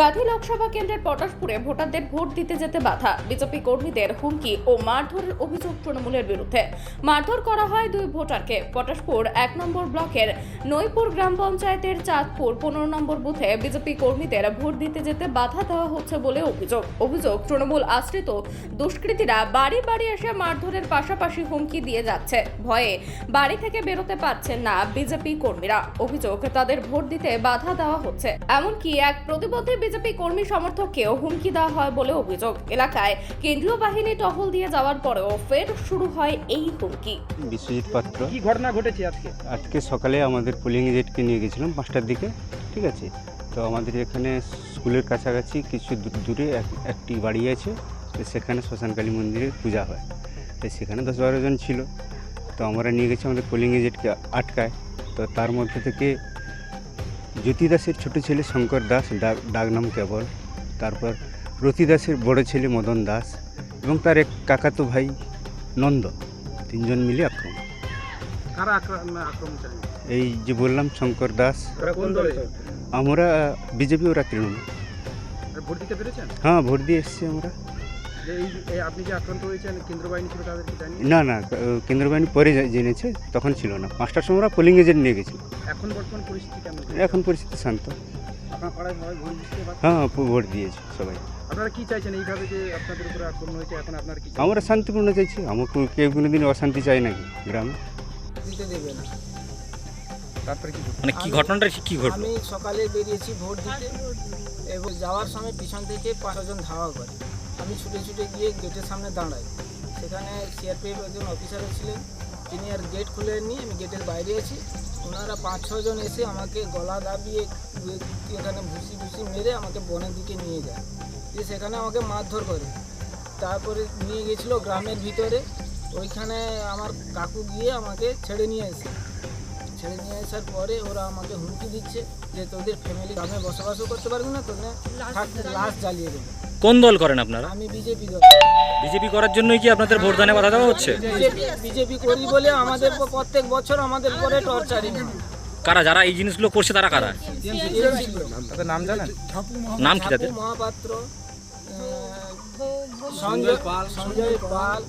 গাধী লোকসভা কেন্দ্রের পটাশপুরে ভোটারদের ভোট দিতে যেতে বাধা। বিজেপি কর্মীদের হুমকি ও মারধরের অভিযোগ তৃণমূলের বিরুদ্ধে। মারধর করা হয় দুই ভোটারকে। পটাশপুর এক নম্বর ব্লকের নৈপুর গ্রাম পঞ্চায়েতের চাঁদপুর পনেরো নম্বর বুথে বিজেপি কর্মীদের ভোট দিতে যেতে বাধা দেওয়া হচ্ছে বলে অভিযোগ। অভিযোগ তৃণমূল আশ্রিত দুষ্কৃতীরা বাড়ি বাড়ি এসে মারধরের পাশাপাশি হুমকি দিয়ে যাচ্ছে। ভয়ে বাড়ি থেকে বেরোতে পারছেন না বিজেপি কর্মীরা। অভিযোগ তাদের ভোট দিতে বাধা দেওয়া হচ্ছে। এমনকি এক প্রতিবন্ধী বিজেপি কর্মী সমর্থককেও হুমকি দেওয়া হয় বলে অভিযোগ। এলাকায় কেন্দ্রীয় বাহিনী টহল দিয়ে যাওয়ার পরেও ফের শুরু হয় এই হুমকি। বিশ্বজিৎ পাত্র। কি ঘটনা ঘটেছে আজকে? আজকে সকালে আমাদের পুলিং এজেন্টকে নিয়ে গেছিলাম পাঁচটার দিকে ঠিক আছে? তো আমাদের এখানে স্কুলের কাছাকাছি কিছু দূরে এক- একটি বাড়ি আছে তো সেখানে শ্মশানকালী মন্দিরে পূজা হয়। তো সেখানে দশ বারো জন ছিল। তো আমরা নিয়ে গেছি আমাদের পোলিং এজেন্টকে আটকায়। তো তার মধ্যে থেকে জ্যোতি দাসের ছোটো ছেলে শঙ্কর দাস ডাক ডাক নাম কেবল। তারপর রতি দাসের বড় ছেলে মদন দাস এবং তার এক কাকাতো ভাই নন্দ। তিনজন মিলে আক্রমণ। এই যে বললাম শঙ্কর দাস। আমরা বিজেপি ওরা তৃণমূল হ্যাঁ ভোট দিয়ে এসছি আমরা। আপনি যে আক্রান্ত হয়েছেন কেন্দ্র বাহিনী ছিল তাদেরকে জানি না না কেন্দ্র বাহিনী পরে জেনেছে তখন ছিল না। পাঁচটার সময় ওরা পোলিং এজেন্ট নিয়ে গেছিল। এখন বর্তমান পরিস্থিতি কেমন এখন পরিস্থিতি শান্ত। আপনার পাড়ায় সবাই ভোট দিতে হ্যাঁ ভোট দিয়েছে সবাই। আপনারা কি চাইছেন এইভাবে যে আপনাদের উপরে আক্রমণ হয়েছে এখন আপনার কি আমরা শান্তিপূর্ণ চাইছি। আমাকে কেউ কোনোদিন অশান্তি চাই নাকি গ্রামে। না। তারপরে কি মানে কি ঘটনাটা কি ঘটলো? আমি সকালে বেরিয়েছি ভোট দিতে এবং যাওয়ার সময় পিছন থেকে পাঁচজন ধাওয়া করে। আমি ছুটে ছুটে গিয়ে গেটের সামনে দাঁড়াই। সেখানে সিআরপিএফ একজন অফিসারও ছিলেন। তিনি আর গেট খুলে নিয়ে আমি গেটের বাইরে আছি। ওনারা পাঁচ ছজন এসে আমাকে গলা দাবিয়ে এখানে ভুসি ভুসি মেরে আমাকে বনের দিকে নিয়ে যায়। দিয়ে সেখানে আমাকে মারধর করে। তারপরে নিয়ে গেছিল গ্রামের ভিতরে। ওইখানে আমার কাকু গিয়ে আমাকে ছেড়ে নিয়ে এসে ছেড়ে নিয়ে আসার পরে ওরা আমাকে হুমকি দিচ্ছে যে তোদের ফ্যামিলি গ্রামে বসবাসও করতে পারবি না তোদের লাশ জ্বালিয়ে দেবে। কোন দল করেন আপনারা? আমি বিজেপি বিজেপি করার জন্যই কি আপনাদের ভোটদানে বাধা দেওয়া হচ্ছে? বিজেপি করি বলে আমাদের প্রত্যেক বছর আমাদের পরে টর্চারিং। কারা যারা এই জিনিসগুলো করছে তারা কারা? তাদের নাম জানেন? নাম কি তাদের? মহাপাত্র সঞ্জয় পাল সঞ্জয় পাল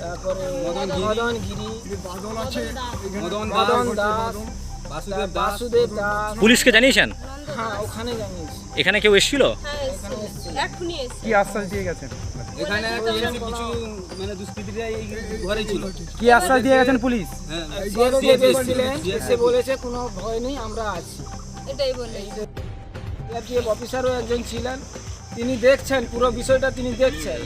তারপরে মদন গিরি। মদন দাস বাসুদেব বাসুদেব দাস পুলিশকে জানিয়েছেন হ্যাঁ ওখানে জানিয়েছি এখানে কেউ এসেছিল এখানে এসেছিল কি আশ্বাস দিয়ে গেছেন এখানে কিছু মানে দুষ্কৃতীরা এই ঘরে ছিল কি আশ্বাস দিয়ে গেছেন পুলিশ এসে বলেছে কোনো ভয় নেই আমরা আছি এটাই বলে অফিসারও একজন ছিলেন তিনি দেখছেন পুরো বিষয়টা তিনি দেখছেন।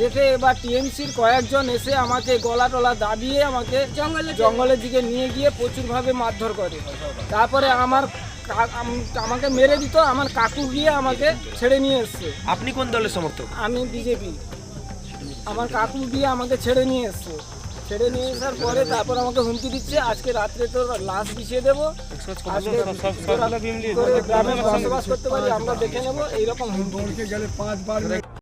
দেখে এবার টিএমসির কয়েকজন এসে আমাকে গলা টলা দাবিয়ে আমাকে জঙ্গলে জঙ্গলের দিকে নিয়ে গিয়ে প্রচুরভাবে মারধর করে। তারপরে আমার আমাকে মেরে দিত আমার কাকু গিয়ে আমাকে ছেড়ে নিয়ে এসছে। আপনি কোন দলের সমর্থক? আমি বিজেপি। আমার কাকু গিয়ে আমাকে ছেড়ে নিয়ে এসছে। ছেড়ে নিয়ে আসার পরে তারপর আমাকে হুমকি দিচ্ছে আজকে রাত্রে তোর লাশ বিছিয়ে দেবো গ্রামে বসবাস করতে পারি আমরা দেখে নেব এইরকম হুমকি দিচ্ছে।